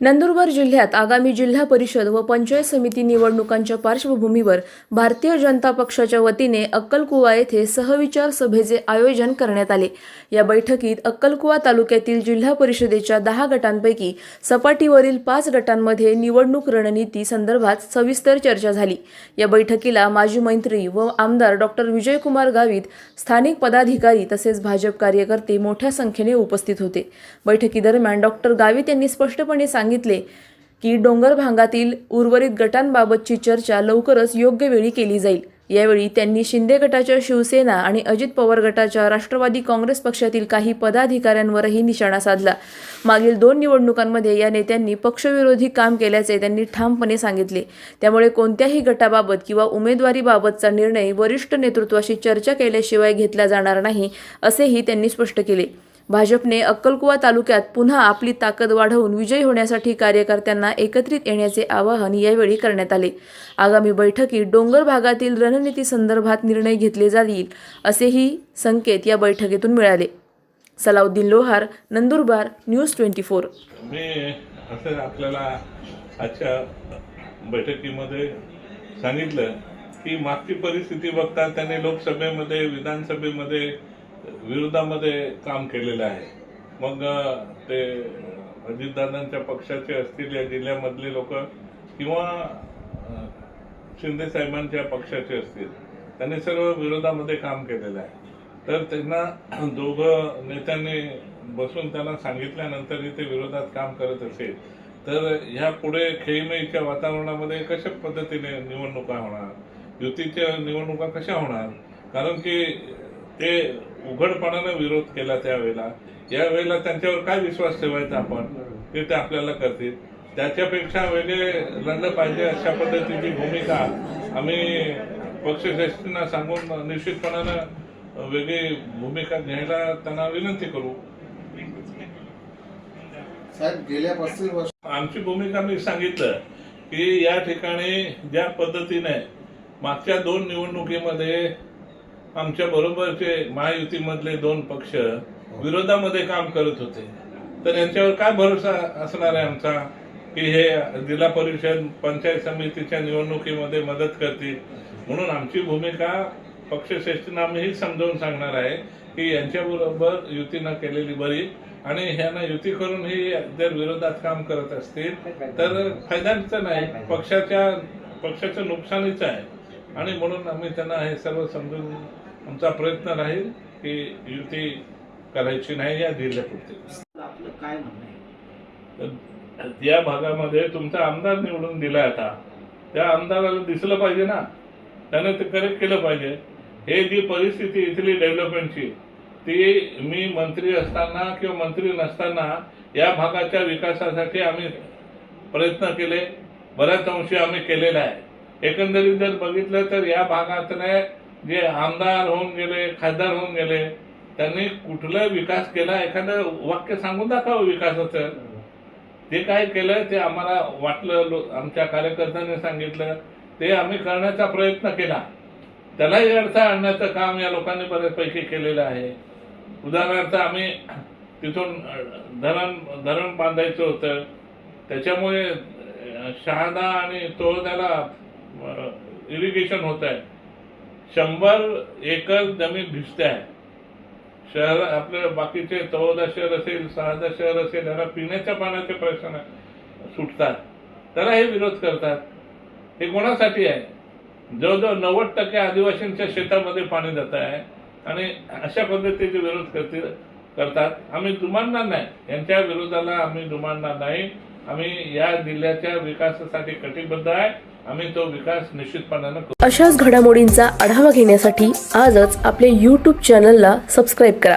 नंदुरबार जिल्ह्यात आगामी जिल्हा परिषद व पंचायत समिती निवडणुकांच्या पार्श्वभूमीवर भारतीय जनता पक्षाच्या वतीने अक्कलकुवा येथे सहविचार सभेचे आयोजन करण्यात आले. या बैठकीत अक्कलकुवा तालुक्यातील जिल्हा परिषदेच्या दहा गटांपैकी सपाटीवरील पाच गटांमध्ये निवडणूक रणनीती संदर्भात सविस्तर चर्चा झाली. या बैठकीला माजी मंत्री व आमदार डॉक्टर विजयकुमार गावित स्थानिक पदाधिकारी तसेच भाजप कार्यकर्ते मोठ्या संख्येने उपस्थित होते. बैठकीदरम्यान डॉक्टर गावित यांनी स्पष्टपणे सांगितले की डोंगर भागातील उर्वरित गटांबाबतची चर्चा लवकरच योग्य वेळी केली जाईल. यावेळी त्यांनी शिंदे गटाच्या शिवसेना आणि अजित पवार गटाच्या राष्ट्रवादी काँग्रेस पक्षातील काही पदाधिकाऱ्यांवरही निशाणा साधला. मागील दोन निवडणुकांमध्ये या नेत्यांनी पक्षविरोधी काम केल्याचे त्यांनी ठामपणे सांगितले. त्यामुळे कोणत्याही गटाबाबत किंवा उमेदवारीबाबतचा निर्णय वरिष्ठ नेतृत्वाशी चर्चा केल्याशिवाय घेतला जाणार नाही असेही त्यांनी स्पष्ट केले. भाजपने अक्कलकुवा तालुक्यात पुन्हा आपली ताकद वाढवून विजयी होण्यासाठी कार्यकर्त्यांना एकत्रित येण्याचे आवाहन यावेळी करण्यात आले. आगामी बैठकीत डोंगर भागातील रणनीती संदर्भात निर्णय घेतले जाईल असेही संकेत या बैठकीतून मिळाले. Salauddin Lohar Nandurbar news twenty four. असं आपल्याला आजच्या बैठकीमध्ये सांगितलं की मागची परिस्थिती बघता त्यांनी लोकसभेमध्ये विधानसभेमध्ये विरोधामध्ये काम केलेलं आहे. मग ते अजितदादांच्या पक्षाचे असतील या जिल्ह्यामधले लोक किंवा शिंदे साहेबांच्या पक्षाचे असतील त्यांनी सर्व विरोधामध्ये काम केलेलं आहे. तर त्यांना दोघं नेत्यांनी बसून त्यांना सांगितल्यानंतरही ते विरोधात काम करत असेल तर ह्या पुढे खेळीमेळीच्या वातावरणामध्ये कशा पद्धतीने निवडणुका होणार? युतीच्या निवडणुका कशा होणार? कारण की ते उघडपणानं विरोध केला त्यावेळेला. यावेळेला त्यांच्यावर काय विश्वास ठेवायचा आपण? ते ते आपल्याला करतील. त्याच्यापेक्षा वेगळे लढलं पाहिजे अशा पद्धतीची भूमिका आम्ही पक्षश्रेष्ठींना सांगून निश्चितपणानं वेगळी भूमिका घ्यायला त्यांना विनंती करू. साहेब गेल्या पस्तीस वर्ष आमची भूमिका मी सांगितलं की या ठिकाणी ज्या पद्धतीने मागच्या दोन निवडणुकीमध्ये आमच्या बरोबरचे महायुतीमधले दोन पक्ष विरोधामध्ये काम करत होते. तर यांच्यावर काय भरोसा असणार आहे आमचा? की हे जिल्हा परिषद पंचायत समितीच्या निवडणुकीमध्ये मदत करतील? म्हणून आमची भूमिका पक्षश्रेष्ठींना आम्ही ही समजावून सांगणार आहे की यांच्याबरोबर बरोबर युतीनं केलेली बरी आणि ह्यांना युती करून ही जर विरोधात काम करत असतील तर फायद्याचं नाही. पक्षाच्या पक्षाचं नुकसानीच आहे. आणि म्हणून आम्ही त्यांना हे सर्व समजून आमचा प्रयत्न राहील की युती करायची नाही या जिल्ह्यापुरती आपलं काय म्हणणं या भागामध्ये तुमचा आमदार निवडून दिलाय आता. त्या आमदाराला दिसलं पाहिजे ना. त्याने ते करेक्ट केलं पाहिजे. हे जी परिस्थिती इथली डेव्हलपमेंटची ती मी मंत्री असताना किंवा मंत्री नसताना या भागाच्या विकासासाठी आम्ही प्रयत्न केले. बऱ्याच अंशी आम्ही केलेला आहे. एकंदरीत जर बघितलं तर या भागातले जे आमदार होऊन गेले खासदार होऊन गेले त्यांनी कुठला विकास केला? एखादं वाक्य सांगून दाखवावं विकासाचं. जे काय केलं? ते आम्हाला वाटलं लो- आमच्या कार्यकर्त्यांनी सांगितलं. ते आम्ही करण्याचा प्रयत्न केला. त्यालाही अडथळा आणण्याचं काम या लोकांनी बऱ्याचपैकी केलेलं आहे. उदाहरणार्थ आम्ही तिथून धरण धरण बांधायचं होतं. त्याच्यामुळे शहादा आणि तोळद्याला इरिगेशन होत आहे शंभर एकर जमीन भिजते आहे. शहर आपले बाकीचे चौदा शहर असेल सहादा शहर असेल याला पिण्याच्या पाण्याचे प्रश्न सुटतात. त्याला हे विरोध करतात. हे कोणासाठी आहे? जवळजवळ नव्वद टक्के आदिवासींच्या शेतामध्ये पाणी जात आहे आणि अशा पद्धतीचे विरोध करतील करतात. आम्ही दुमानणार नाही. यांच्या विरोधाला आम्ही दुमानणार नाही. आम्ही या जिल्ह्याच्या विकासासाठी कटिबद्ध आहे. आम्ही तो विकास निश्चितपणानं करू. अशाच घडामोडींचा आढावा घेण्यासाठी आजच आपल्या यूट्यूब चॅनलला सबस्क्राईब करा.